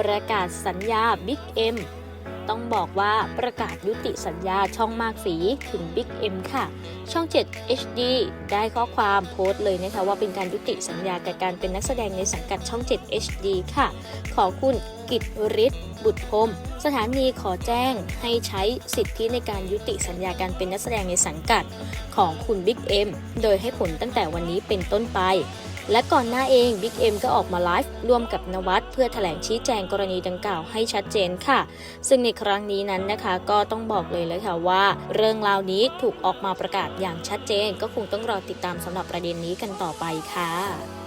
ประกาศสัญญา Big M ต้องบอกว่าประกาศยุติสัญญาช่องมากสีถึง Big M ค่ะ ช่อง 7 HD ได้ข้อความโพสต์เลยนะคะว่าเป็นการยุติสัญญากับการเป็นนักแสดงในสังกัดช่อง 7 HD ค่ะ ขอคุณกิตฤทธิ์บุตรพรมสถานีขอแจ้งให้ใช้สิทธิในการยุติสัญญาการเป็นนักแสดงในสังกัดของคุณ Big M โดยให้ผลตั้งแต่วันนี้เป็นต้นไป และก่อนหน้าเองบิ๊กเอ็มก็ออกมาไลฟ์ร่วมกับนวัดเพื่อแถลงชี้แจงกรณีดังกล่าวให้ชัดเจนค่ะ ซึ่งในครั้งนี้นั้นนะคะ ก็ต้องบอกเลยเลยค่ะว่า เรื่องราวนี้ถูกออกมาประกาศอย่างชัดเจน ก็คงต้องรอติดตามสำหรับประเด็นนี้กันต่อไปค่ะ